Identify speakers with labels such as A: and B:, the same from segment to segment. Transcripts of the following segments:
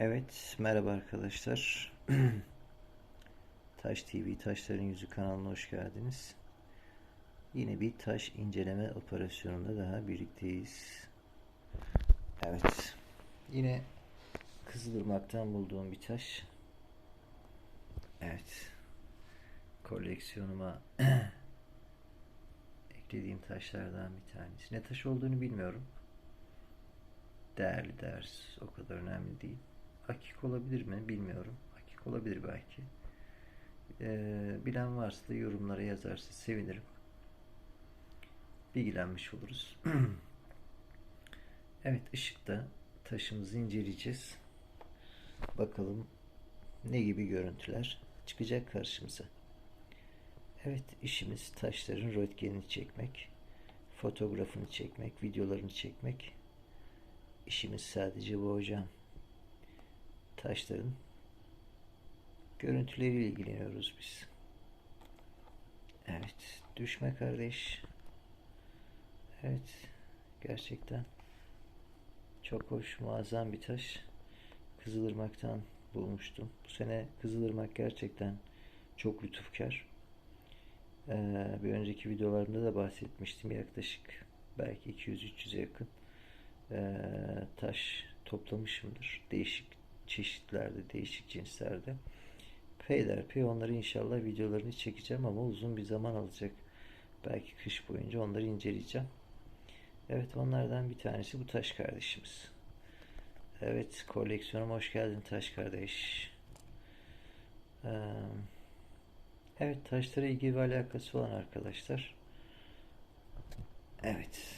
A: Evet, merhaba arkadaşlar. Taş TV, Taşların Yüzü kanalına hoş geldiniz. Yine bir taş inceleme operasyonunda daha birlikteyiz. Evet, yine Kızılırmak'tan bulduğum bir taş. Evet, koleksiyonuma eklediğim taşlardan bir tanesi. Ne taş olduğunu bilmiyorum. Değerli değersiz o kadar önemli değil. Akik olabilir mi bilmiyorum. Akik olabilir belki. Ee, bilen varsa da yorumlara yazarsa sevinirim. Bilgilenmiş oluruz. evet ışıkta taşımızı inceleyeceğiz. Bakalım ne gibi görüntüler çıkacak karşımıza. Evet işimiz taşların röntgenini çekmek, fotoğrafını çekmek, videolarını çekmek. İşimiz sadece bu hocam taşların görüntüleriyle ilgileniyoruz biz. Evet, düşme kardeş. Evet, gerçekten çok hoş, muazzam bir taş. Kızılırmak'tan bulmuştum. Bu sene Kızılırmak gerçekten çok lütufkar. Ee, bir önceki videolarımda da bahsetmiştim. Yaklaşık belki 200-300'e yakın ee, taş toplamışımdır. Değişik çeşitlerde, değişik cinslerde. Peyderpey onları inşallah videolarını çekeceğim ama uzun bir zaman alacak. Belki kış boyunca onları inceleyeceğim. Evet onlardan bir tanesi bu taş kardeşimiz. Evet koleksiyonuma hoş geldin taş kardeş. Ee, evet taşlara ilgi ve alakası olan arkadaşlar. Evet.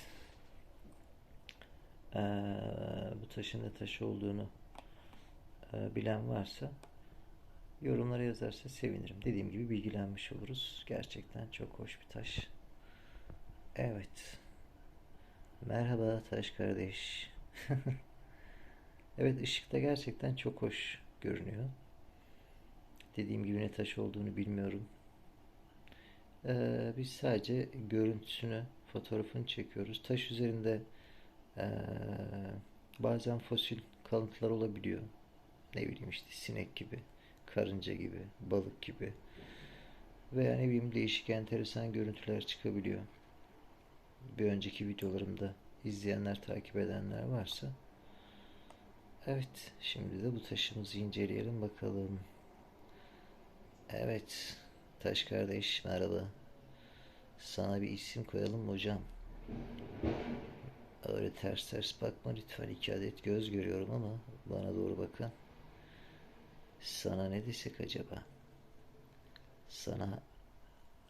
A: Ee, bu taşın ne taşı olduğunu e, bilen varsa yorumlara yazarsa sevinirim. Dediğim gibi bilgilenmiş oluruz. Gerçekten çok hoş bir taş. Evet. Merhaba taş kardeş. evet ışıkta gerçekten çok hoş görünüyor. Dediğim gibi ne taş olduğunu bilmiyorum. Ee, biz sadece görüntüsünü, fotoğrafını çekiyoruz. Taş üzerinde ee, bazen fosil kalıntılar olabiliyor. Ne bileyim işte sinek gibi, karınca gibi, balık gibi veya ne bileyim değişik enteresan görüntüler çıkabiliyor. Bir önceki videolarımda izleyenler, takip edenler varsa Evet, şimdi de bu taşımızı inceleyelim bakalım. Evet, taş kardeş merhaba. Sana bir isim koyalım hocam? Öyle ters ters bakma lütfen. iki adet göz görüyorum ama bana doğru bakın. Sana ne desek acaba? Sana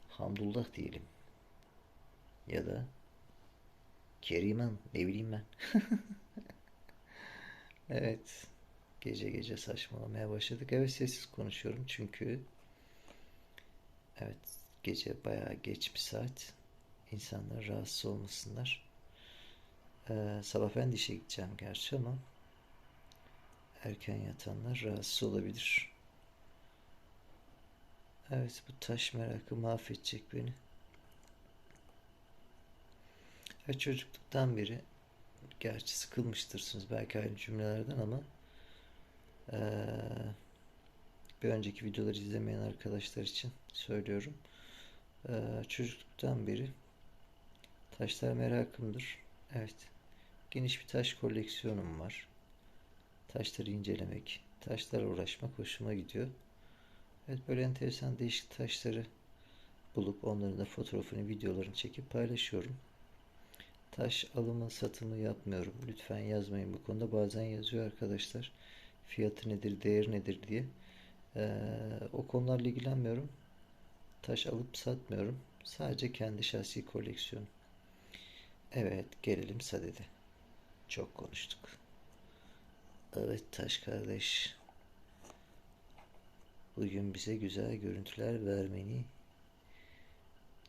A: Hamdullah diyelim. Ya da Keriman ne bileyim ben. evet. Gece gece saçmalamaya başladık. Evet sessiz konuşuyorum çünkü evet gece bayağı geç bir saat. İnsanlar rahatsız olmasınlar. Ee, sabah ben de işe gideceğim gerçi ama erken yatanlar rahatsız olabilir. Evet bu taş merakı mahvedecek beni. Her çocukluktan beri gerçi sıkılmıştırsınız belki aynı cümlelerden ama ee, bir önceki videoları izlemeyen arkadaşlar için söylüyorum. Ee, çocukluktan beri taşlar merakımdır. Evet. Geniş bir taş koleksiyonum var. Taşları incelemek, taşlara uğraşmak hoşuma gidiyor. Evet böyle enteresan değişik taşları bulup onların da fotoğrafını, videolarını çekip paylaşıyorum. Taş alımı, satımı yapmıyorum. Lütfen yazmayın bu konuda. Bazen yazıyor arkadaşlar. Fiyatı nedir, değeri nedir diye. Ee, o konularla ilgilenmiyorum. Taş alıp satmıyorum. Sadece kendi şahsi koleksiyonum. Evet, gelelim sadede. Çok konuştuk. Evet Taş kardeş. Bugün bize güzel görüntüler vermeni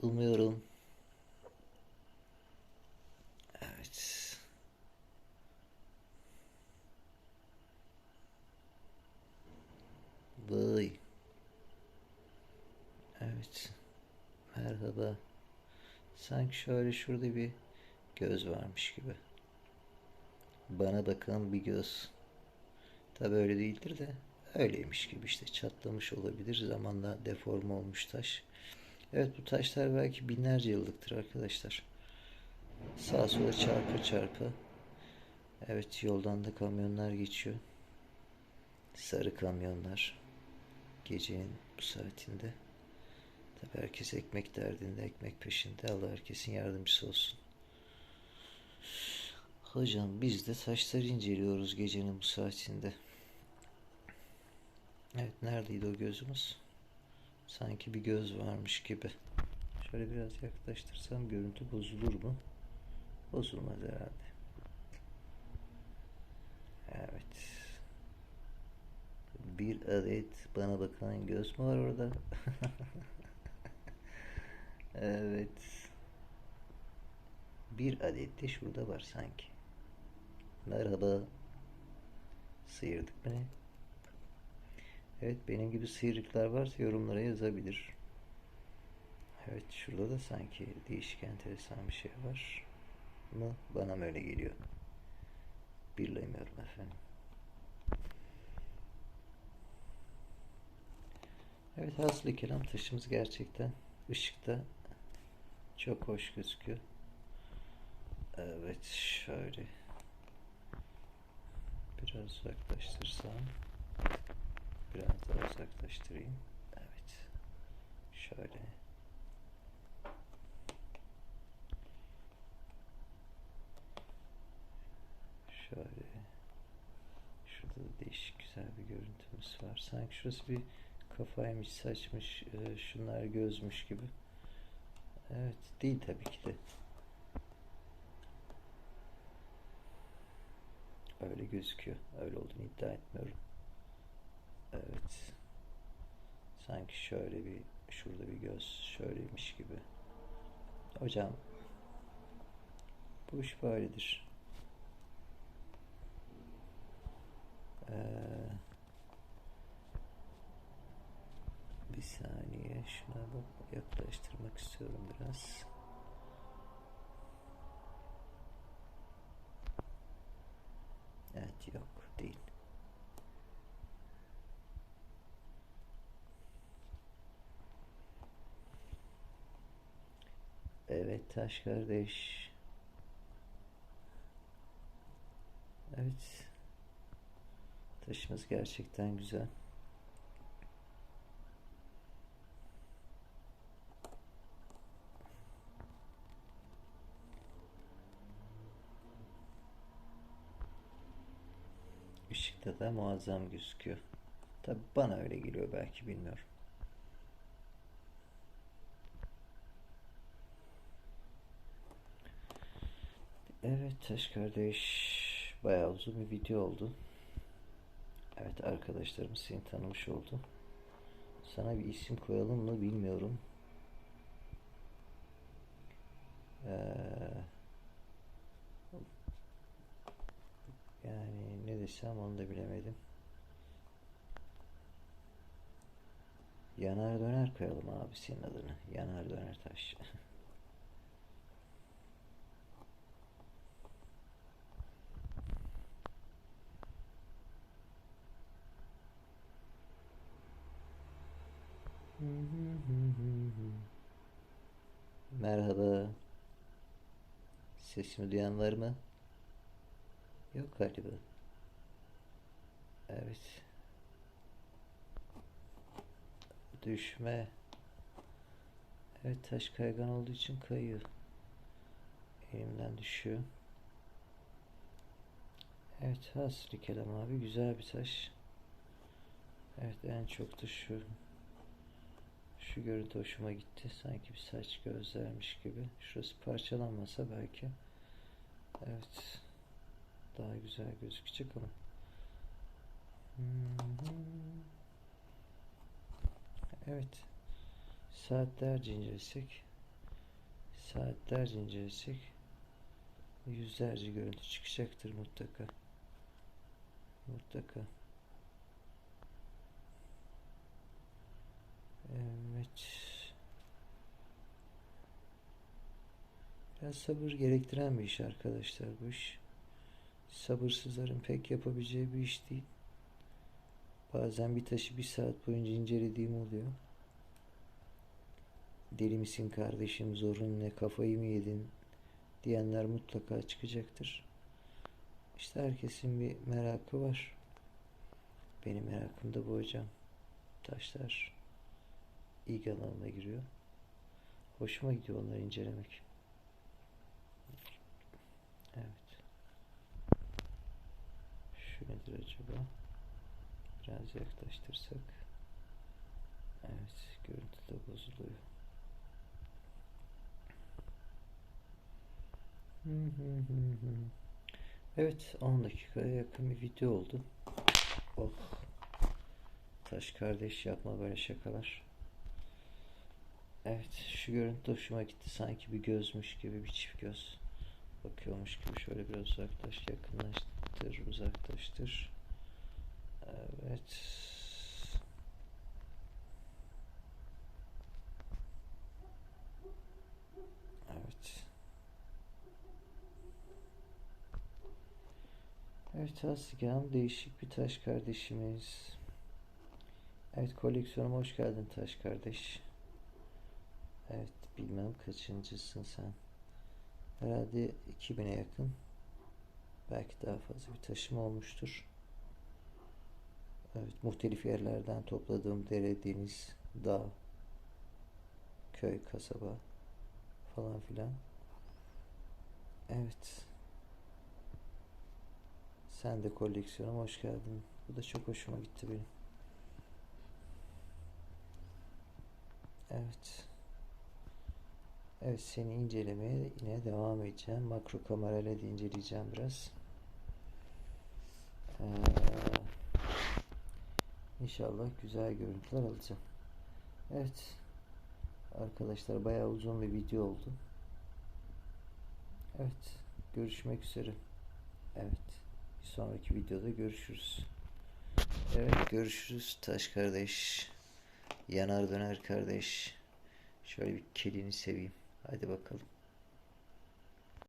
A: umuyorum. Evet. Vay. Evet. Merhaba. Sanki şöyle şurada bir göz varmış gibi. Bana bakan bir göz. Tabi öyle değildir de öyleymiş gibi işte çatlamış olabilir. Zamanla deforme olmuş taş. Evet bu taşlar belki binlerce yıllıktır arkadaşlar. Sağa sola çarpı çarpı. Evet yoldan da kamyonlar geçiyor. Sarı kamyonlar. Gecenin bu saatinde. Tabi herkes ekmek derdinde, ekmek peşinde. Allah herkesin yardımcısı olsun. Hocam biz de taşları inceliyoruz gecenin bu saatinde. Evet neredeydi o gözümüz? Sanki bir göz varmış gibi. Şöyle biraz yaklaştırsam görüntü bozulur mu? Bozulmaz herhalde. Evet. Bir adet bana bakan göz mü var orada? Evet. Bir adet de şurada var sanki. Merhaba. Sıyırdık mı ne? Evet benim gibi sıyrıklar varsa yorumlara yazabilir. Evet şurada da sanki değişik enteresan bir şey var. Mı? Bana mı öyle geliyor? Bilemiyorum efendim. Evet hasılı kelam taşımız gerçekten ışıkta çok hoş gözüküyor. Evet şöyle biraz uzaklaştırsam biraz daha uzaklaştırayım. Evet şöyle şöyle şurada da değişik güzel bir görüntümüz var. Sanki şurası bir kafaymış, saçmış, e, şunlar gözmüş gibi. Evet, değil tabii ki de. Öyle gözüküyor. Öyle olduğunu iddia etmiyorum. Evet. Sanki şöyle bir, şurada bir göz şöyleymiş gibi. Hocam, bu iş böyledir. Ee, bir saniye şuna bak yaklaştırmak istiyorum biraz. Evet yok değil. Evet taş kardeş. Evet. Taşımız gerçekten güzel. Işıkta da muazzam gözüküyor. Tabi bana öyle geliyor belki bilmiyorum. Evet Taş kardeş bayağı uzun bir video oldu. Evet arkadaşlarım seni tanımış oldu. Sana bir isim koyalım mı bilmiyorum. Ee, yani ne desem onu da bilemedim. Yanar döner koyalım abi senin adını. Yanar döner taş. Merhaba. Sesimi duyan var mı? Yok galiba. Evet. Düşme. Evet taş kaygan olduğu için kayıyor. Elimden düşüyor. Evet hasri kelam abi güzel bir taş. Evet en çok da şu şu görüntü hoşuma gitti. Sanki bir saç gözlermiş gibi. Şurası parçalanmasa belki. Evet. Daha güzel gözükecek ama. Evet. Saatlerce incelesek saatlerce incelesek yüzlerce görüntü çıkacaktır mutlaka. Mutlaka. Evet. Biraz sabır gerektiren bir iş arkadaşlar bu iş. Sabırsızların pek yapabileceği bir iş değil. Bazen bir taşı bir saat boyunca incelediğim oluyor. Deli misin kardeşim zorun ne kafayı mı yedin diyenler mutlaka çıkacaktır. İşte herkesin bir merakı var. Benim merakım da bu hocam. Taşlar ilgi alanına giriyor. Hoşuma gidiyor onları incelemek. Evet. Şu nedir acaba? Biraz yaklaştırsak. Evet, görüntü de bozuluyor. Evet, 10 dakikaya yakın bir video oldu. Oh. Taş kardeş yapma böyle şakalar. Evet, şu görüntü hoşuma gitti. Sanki bir gözmüş gibi, bir çift göz. Bakıyormuş gibi şöyle biraz uzaklaş, yakınlaştır, uzaklaştır. Evet. Evet. Evet Aslıgan değişik bir taş kardeşimiz. Evet koleksiyonuma hoş geldin taş kardeş. Evet bilmem kaçıncısın sen. Herhalde 2000'e yakın. Belki daha fazla bir taşım olmuştur. Evet, muhtelif yerlerden topladığım dere, deniz, dağ, köy, kasaba falan filan. Evet. Sen de koleksiyonuma hoş geldin. Bu da çok hoşuma gitti benim. Evet. Evet seni incelemeye yine devam edeceğim. Makro kamerayla da inceleyeceğim biraz. Ee, İnşallah güzel görüntüler alacağım. Evet. Arkadaşlar bayağı uzun bir video oldu. Evet. Görüşmek üzere. Evet. Bir sonraki videoda görüşürüz. Evet görüşürüz Taş kardeş. Yanar döner kardeş. Şöyle bir kelini seveyim. Hadi bakalım.